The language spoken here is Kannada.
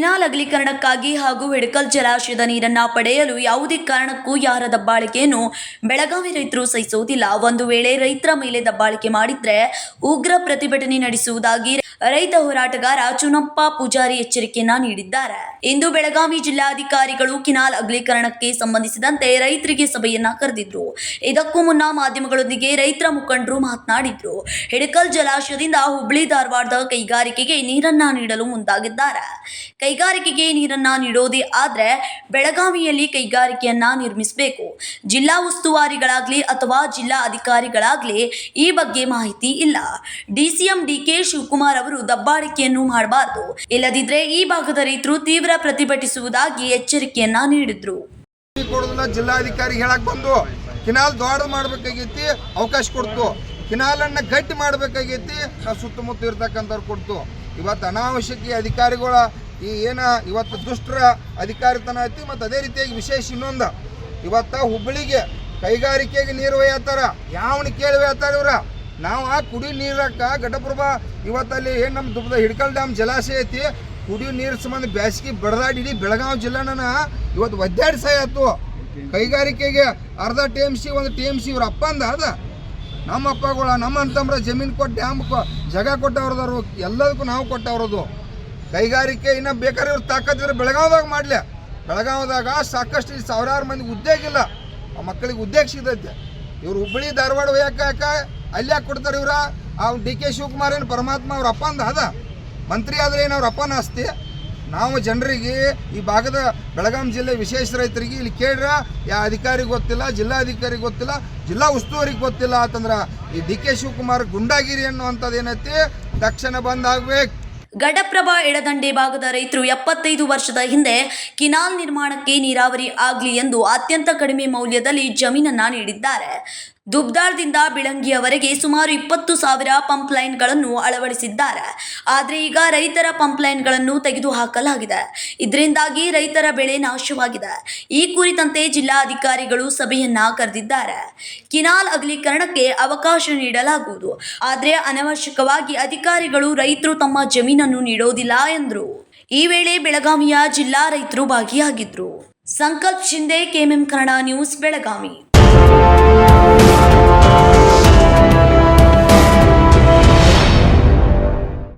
ಕಿನಾಲ್ ಅಗಲೀಕರಣಕ್ಕಾಗಿ ಹಾಗೂ ಹಿಡಕಲ್ ಜಲಾಶಯದ ನೀರನ್ನ ಪಡೆಯಲು ಯಾವುದೇ ಕಾರಣಕ್ಕೂ ಯಾರ ದಬ್ಬಾಳಿಕೆಯನ್ನು ಬೆಳಗಾವಿ ರೈತರು ಸಹಿಸುವುದಿಲ್ಲ. ಒಂದು ವೇಳೆ ರೈತರ ಮೇಲೆ ದಬ್ಬಾಳಿಕೆ ಮಾಡಿದ್ರೆ ಉಗ್ರ ಪ್ರತಿಭಟನೆ ನಡೆಸುವುದಾಗಿ ರೈತ ಹೋರಾಟಗಾರ ಚುನಪ್ಪ ಪೂಜಾರಿ ಎಚ್ಚರಿಕೆಯನ್ನ ನೀಡಿದ್ದಾರೆ. ಇಂದು ಬೆಳಗಾವಿ ಜಿಲ್ಲಾಧಿಕಾರಿಗಳು ಕಿನಾಲ್ ಅಗಲೀಕರಣಕ್ಕೆ ಸಂಬಂಧಿಸಿದಂತೆ ರೈತರಿಗೆ ಸಭೆಯನ್ನ ಕರೆದಿದ್ರು. ಇದಕ್ಕೂ ಮುನ್ನ ಮಾಧ್ಯಮಗಳೊಂದಿಗೆ ರೈತರ ಮುಖಂಡರು ಮಾತನಾಡಿದ್ರು. ಹಿಡಕಲ್ ಜಲಾಶಯದಿಂದ ಹುಬ್ಳಿ ಧಾರವಾಡದ ಕೈಗಾರಿಕೆಗೆ ನೀರನ್ನ ನೀಡಲು ಮುಂದಾಗಿದ್ದಾರೆ. ಕೈಗಾರಿಕೆಗೆ ನೀರನ್ನ ನೀಡೋದೇ ಆದ್ರೆ ಬೆಳಗಾವಿಯಲ್ಲಿ ಕೈಗಾರಿಕೆಯನ್ನ ನಿರ್ಮಿಸಬೇಕು. ಜಿಲ್ಲಾ ಉಸ್ತುವಾರಿಗಳಾಗ್ಲಿ ಅಥವಾ ಜಿಲ್ಲಾ ಅಧಿಕಾರಿಗಳಾಗ್ಲಿ ಈ ಬಗ್ಗೆ ಮಾಹಿತಿ ಇಲ್ಲ. ಡಿಸಿಎಂ ಡಿಕೆ ಶಿವಕುಮಾರ್ ಅವರು ದಬ್ಬಾಳಿಕೆಯನ್ನು ಮಾಡಬಾರದು. ಇಲ್ಲದಿದ್ರೆ ಈ ಭಾಗದ ರೈತರು ತೀವ್ರ ಪ್ರತಿಭಟಿಸುವುದಾಗಿ ಎಚ್ಚರಿಕೆಯನ್ನ ನೀಡಿದ್ರು. ಜಿಲ್ಲಾಧಿಕಾರಿ ಹೇಳಕ್ ಬಂದು, ಕಿನಾಲ್ ದೊಡ್ಡ ಮಾಡ್ಬೇಕಾಗೈತಿ, ಅವಕಾಶ ಕೊಡ್ತು. ಕಿನಾಲನ್ನ ಗಟ್ಟಿ ಮಾಡ್ಬೇಕಾಗೈತಿ ಸುತ್ತಮುತ್ತ ಇರ್ತಕ್ಕಂಥವ್ರು ಕೊಡ್ತು. ಇವತ್ತು ಅನಾವಶ್ಯಕ ಅಧಿಕಾರಿಗಳ ಈ ಏನ, ಇವತ್ತು ದುಷ್ಟರ ಅಧಿಕಾರಿತನ ಐತಿ, ಮತ್ತು ಅದೇ ರೀತಿಯಾಗಿ ವಿಶೇಷ ಇನ್ನೊಂದು. ಇವತ್ತು ಹುಬ್ಬಳ್ಳಿಗೆ ಕೈಗಾರಿಕೆಗೆ ನೀರು ಒಯ್ಯತ್ತಾರ ಯಾವನ ಕೇಳಿ ಒಯ್ಯತ್ತಾರ ಇವ್ರ? ನಾವು ಆ ಕುಡಿ ನೀರಕ್ಕ ಘಟಪ್ರಭಾ ಇವತ್ತಲ್ಲಿ ಏನು ನಮ್ಮ ದುಬ್ಬದ ಹಿಡ್ಕಲ್ ಡ್ಯಾಮ್ ಜಲಾಶಯ ಐತಿ ಕುಡಿಯೋ ನೀರು ಸಂಬಂಧ ಬ್ಯಾಸಗಿ ಬಡದಾಡಿ ಇಡೀ ಬೆಳಗಾವಿ ಜಿಲ್ಲೆನ ಇವತ್ತು ಒದ್ದಾಡಿ ಆಯ್ತು ಕೈಗಾರಿಕೆಗೆ ಅರ್ಧ ಟಿ ಎಂ ಸಿ ಒಂದು ಟಿ ಎಂ ಸಿ ಇವ್ರ ಅಪ್ಪ ಅಂದ ಅದ ನಮ್ಮ ಅಪ್ಪಗಳ ನಮ್ಮ ಅಂತಂಬ್ರ ಜಮೀನು ಕೊಟ್ಟು ಡ್ಯಾಮ್ ಕೊ ಜಾಗ ಕೊಟ್ಟವ್ರದವ್ರು ಎಲ್ಲದಕ್ಕೂ ನಾವು ಕೊಟ್ಟವ್ರದು. ಕೈಗಾರಿಕೆ ಇನ್ನು ಬೇಕಾದ್ರೆ ಇವ್ರು ತಾಕತ್ತಿದ್ರೆ ಬೆಳಗಾವ್ದಾಗ ಮಾಡಲಿ. ಬೆಳಗಾವ್ದಾಗ ಸಾಕಷ್ಟು ಸಾವಿರಾರು ಮಂದಿಗೆ ಉದ್ಯೋಗ ಇಲ್ಲ. ಆ ಮಕ್ಕಳಿಗೆ ಉದ್ಯೋಗ ಸಿಗ್ತೈತೆ. ಇವ್ರು ಹುಬ್ಬಳ್ಳಿ ಧಾರವಾಡ ಯಾಕ? ಅಲ್ಲಿ ಕೊಡ್ತಾರೆ ಇವ್ರ? ಅವ್ನು ಡಿ ಕೆ ಶಿವಕುಮಾರ್ ಏನು ಪರಮಾತ್ಮ ಅವ್ರ ಅಪ್ಪ ಅಂದ? ಅದ. ಮಂತ್ರಿ ಆದರೆ ಏನು ಅವ್ರ ಅಪ್ಪನ ಆಸ್ತಿ? ನಾವು ಜನರಿಗೆ ಈ ಭಾಗದ ಬೆಳಗಾಂ ಜಿಲ್ಲೆ ವಿಶೇಷ ರೈತರಿಗೆ ಇಲ್ಲಿ ಕೇಳ್ರ, ಯಾ ಅಧಿಕಾರಿ ಗೊತ್ತಿಲ್ಲ, ಜಿಲ್ಲಾಧಿಕಾರಿ ಗೊತ್ತಿಲ್ಲ, ಜಿಲ್ಲಾ ಉಸ್ತುವಾರಿ ಗೊತ್ತಿಲ್ಲ ಅಂತಂದ್ರೆ ಈ ಡಿ ಕೆ ಶಿವಕುಮಾರ್ ಗುಂಡಾಗಿರಿ ಅನ್ನುವಂಥದ್ದು ಏನೈತಿ? ತಕ್ಷಣ ಬಂದಾಗಬೇಕು ಗಡಪ್ರಭಾ ಎಡದಂಡೆ ಭಾಗದ ರೈತರು ಎಪ್ಪತ್ತೈದು ವರ್ಷದ ಹಿಂದೆ ಕಿನಾಲ್ ನಿರ್ಮಾಣಕ್ಕೆ ನೀರಾವರಿ ಆಗಲಿ ಎಂದು ಅತ್ಯಂತ ಕಡಿಮೆ ಮೌಲ್ಯದಲ್ಲಿ ಜಮೀನನ್ನ ನೀಡಿದ್ದಾರೆ. ದುಬ್ದಾರ್ದಿಂದ ಬಿಳಂಗಿಯವರೆಗೆ ಸುಮಾರು ಇಪ್ಪತ್ತು ಸಾವಿರ ಪಂಪ್ ಲೈನ್ಗಳನ್ನು ಅಳವಡಿಸಿದ್ದಾರೆ. ಆದರೆ ಈಗ ರೈತರ ಪಂಪ್ ಲೈನ್ಗಳನ್ನು ತೆಗೆದುಹಾಕಲಾಗಿದೆ. ಇದರಿಂದಾಗಿ ರೈತರ ಬೆಳೆ ನಾಶವಾಗಿದೆ. ಈ ಕುರಿತಂತೆ ಜಿಲ್ಲಾಧಿಕಾರಿಗಳು ಸಭೆಯನ್ನ ಕರೆದಿದ್ದಾರೆ. ಕಿನಾಲ್ ಅಗಲೀಕರಣಕ್ಕೆ ಅವಕಾಶ ನೀಡಲಾಗುವುದು. ಆದರೆ ಅನವಶ್ಯಕವಾಗಿ ಅಧಿಕಾರಿಗಳು ರೈತರು ತಮ್ಮ ಜಮೀನನ್ನು ನೀಡೋದಿಲ್ಲ ಎಂದರು. ಈ ವೇಳೆ ಬೆಳಗಾವಿಯ ಜಿಲ್ಲಾ ರೈತರು ಭಾಗಿಯಾಗಿದ್ರು. Sankalp Shinde KMM Kannada news, Belagavi.